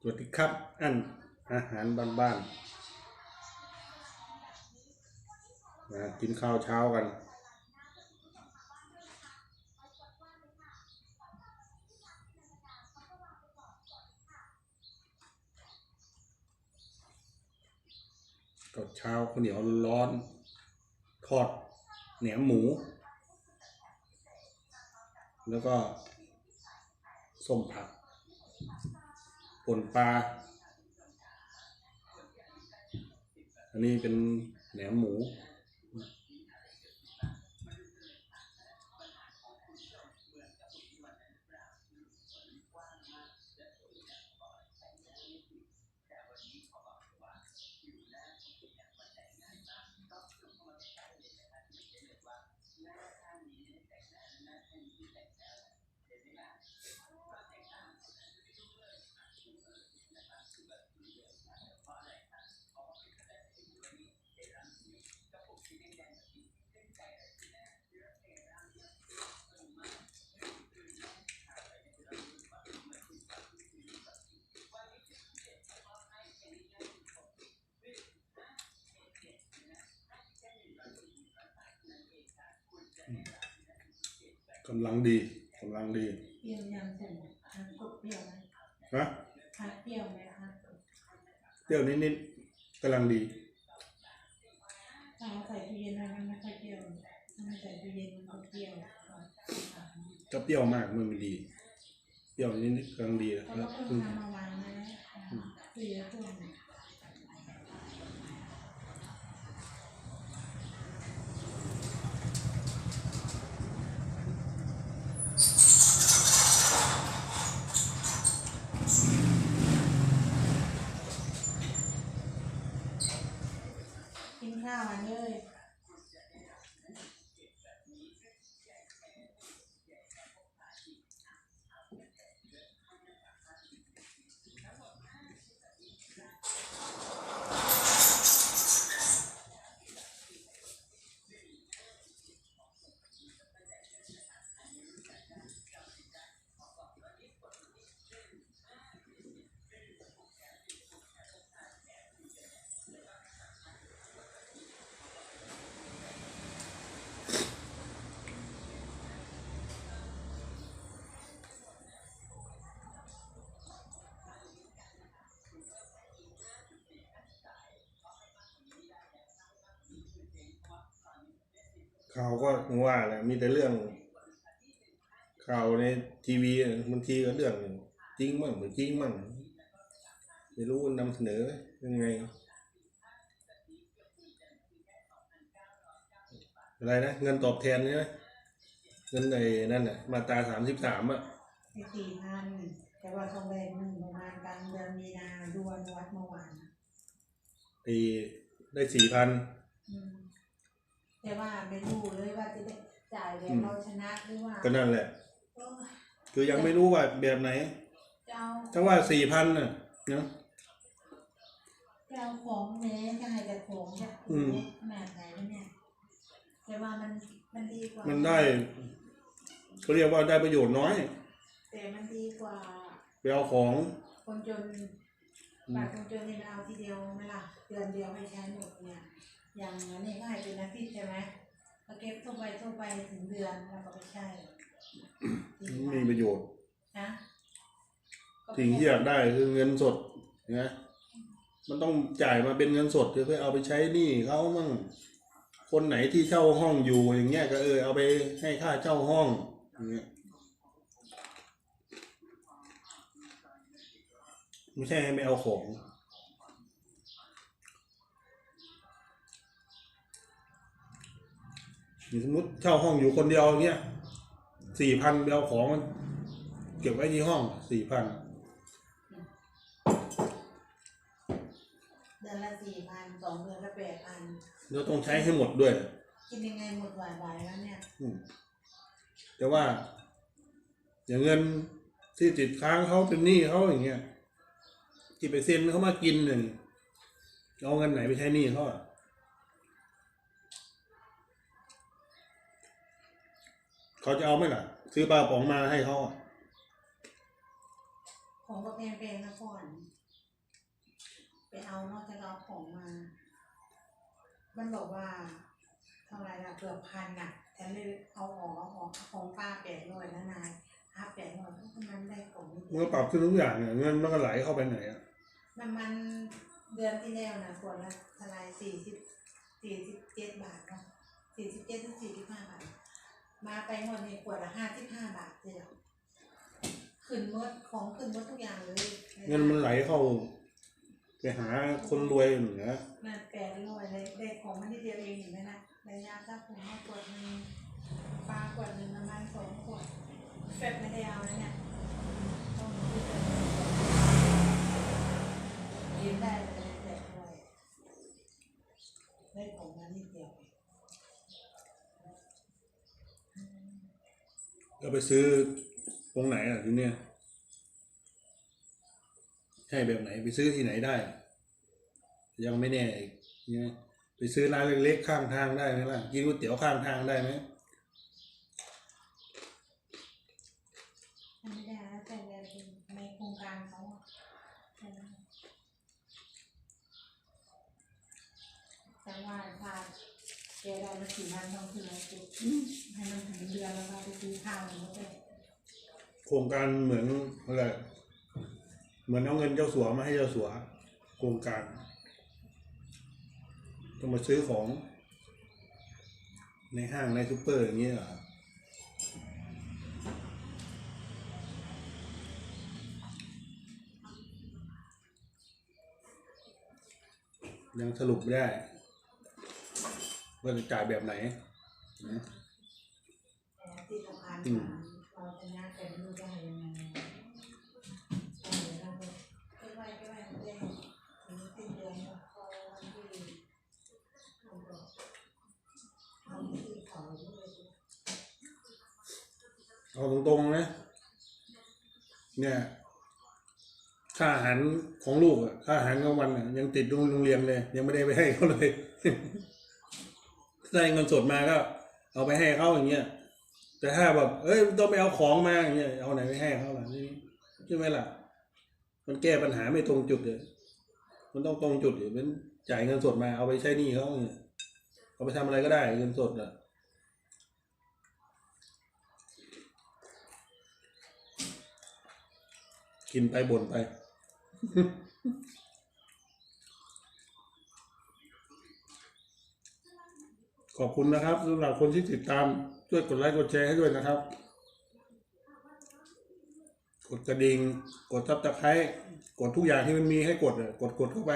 สวัสดีครับ อันอาหารบ้านๆมากินข้าวเช้ากันก็เช้าข้าวเหนียวร้อนทอดแหนมหมู แล้วก็ส้มผัก ป่นปลา อันนี้เป็นแหนมหมู กำลังดีกำลังดีเปรี้ยวยังถึงทานกบเปรี้ยวไหมนะทานเปรี้ยวไหมคะเปรี้ยวนิดๆกำลังดีถ้าเอาใส่ตู้เย็นมันไม่ค่อยเปรี้ยวถ้าไม่ใส่ตู้เย็นมันก็เปรี้ยวก็เปรี้ยวมากมันไม่ดี เปรี้ยวนิดๆกำลังดีแล้วเพราะว่าเพิ่งทำมาวางนะตู้เย็นช่วงกินข้าวอันเลย ข่าวก็ว่าแหละมีแต่เรื่อง ข่าวในทีวีอะบางทีก็เรื่องจริงมั่งไม่จริงมั่งไม่รู้นำเสนอยังไงอะไรนะเงินตอบแทนใช่ไหมเงินในนั่นน่ะมาตราสามสิบสามอะไอ้สี่พันแต่ว่าทองแดงหนึ่งประมาณกลางเดือนมีนาดูวันวัดเมื่อวานปีได้สี่พันอืม แต่ว่าไม่รู้เลยว่าจะได้จ่ายแบบเราชนะหรือว่าก็นั่นแหละโอ้ยคือยังไม่รู้ว่าแบบไหน จะเอาถ้าว่าสี่พันน่ะเนาะจะเอาของแม้จะให้แต่ของจะอืม ขนาดไหนวะเนี่ยแต่ว่ามันมันดีกว่ามันได้เขาเรียกว่าได้ประโยชน์น้อย แต่มันดีกว่า ไปเอาของคนจนบัตรคนจนนี่มันเอาทีเดียวไหมล่ะเดือนเดียวให้ใช้หมดเนี่ย อย่างอันนี้ก็ให้เป็นอาทิตย์ใช่ไหมก็เก็บทั่วไปทั่วไปถึงเดือนแล้วก็ไปใช้มีประโยชน์นะก็สิ่งที่อยากได้คือเงินสดนะมันต้องจ่ายมาเป็นเงินสดเพื่อเอาไปใช้หนี้เขามั่งคนไหนที่เช่าห้องอยู่อย่างเงี้ยก็เออเอาไปให้ค่าเช่าห้องอย่างเงี้ยไม่ใช่ให้ไปเอาของ สมมติเช่าห้องอยู่คนเดียวอย่างเงี้ยสี่พันไปเอาของมันเก็บไว้ที่ห้องสี่พันเดือนละสี่พันสองเดือนละแปดพันแล้วต้องใช้ให้หมดด้วย กินยังไงหมดหวานหวานแล้วเนี่ยอืมแต่ว่า อย่างเงินที่ติดค้างเขาเป็นหนี้เขาอย่างเงี้ยที่ไปเซ็นเขามากินหนึ่งเอาเงินไหนไปใช้หนี้เขาอะ เขาจะเอาไหมล่ะ ซื้อปลาป๋องมาให้เขาอะของก็แพงๆนะก่อนไปเอานอกจากเอาของมา มันบอกว่าเท่าไหรละเกือบพันน่ะแต่เลยเอาออกเอาออกของป้าแปดร้อยนะนายห้าแปดร้อยเพราะมันได้ของนิดเมื่เดีอยวปรับขึ้นทุกอย่างเนี่ยเงินมันก็ไหลเข้าไปไหนอะน้ำมันเดือนที่แล้วนะขวดละเท่าไหรสี่สิบสี่สิบเจ็ดบาทเนาะสี่สิบเจ็ดถึงสี่สิบห้าบาท มาไปหมดในขวดละห้าสิบห้าบาทเดียวขึ้นหมดของขึ้นหมดทุกอย่างเลยเงินมันไหลเข้าไปหาคนรวยเหนือนั่นแปดร้อยเลยได้ของมันนิดเดียวเองเห็นไหมนะระยะถ้าผมมาขวดหนึ่งปลาขวดหนึ่งน้ำมันสองขวดเฟบไม่ได้เอาแล้วเนี่ยต้องคิดเลยยืมได้เลยแปดร้อยได้ของมานิดเดียว เราไปซื้อตรงไหนอะทีเนี้ยใช่แบบไหนไปซื้อที่ไหนได้ ยังไม่แน่อีกเนี่ยไปซื้อร้านเล็กๆข้างทางได้ไหมล่ะกินก๋วยเตี๋ยวข้างทางได้ไหมไม่ได้แล้วแต่ในโครงการเขาอะแค่นั้นแต่ว่าถ้า แกได้มาสี่พันต้องคืออะไรปุ๊บให้มันถึงเดือนแล้วเราไปซื้อข้าวหรือว่าไปโครงการเหมือนอะไรเหมือนเอาเงินเจ้าสัวมาให้เจ้าสัว โครงการต้องมาซื้อของ ในห้างในซูเปอร์อย่างเงี้ยเหรอยังสรุปไม่ได้ ว่าจะจ่ายแบบไหนนะแต่ที่สำคัญอืมเราจะงานแต่ไม่รู้จะหายังไงเออเราไปไว้ไปไว้ไม่ได้ถึงสิ้นเดือนก็พอวันที่เราบอกเราที่เขาด้วยเอาตรงๆนะเนี่ยค่าอาหารของลูกอะค่าอาหารกลางวันอะยังติดโรงเรียนเลย ยังไม่ได้ไปให้เขาเลย ได้เงินสดมาก็ เอาไปให้เขาอย่างเงี้ยแต่ถ้าแบบ เอ้ยต้องไปเอาของมาอย่างเงี้ยเอาไหนไปให้เขาล่ะนี่ใช่ไหมล่ะ มันแก้ปัญหาไม่ตรงจุดเลยมันต้องตรงจุดอยู่เป็นจ่ายเงินสดมาเอาไปใช้หนี้เขาเนี่ยเอาไปทำอะไรก็ได้เงินสดอะกินไปบ่นไป ขอบคุณนะครับสำหรับคนที่ติดตามช่วยกดไลค์กดแชร์ให้ด้วยนะครับ กดกระดิ่งกดทับตะไคร้กดทุกอย่างที่มันมีให้กดกดกดเข้าไป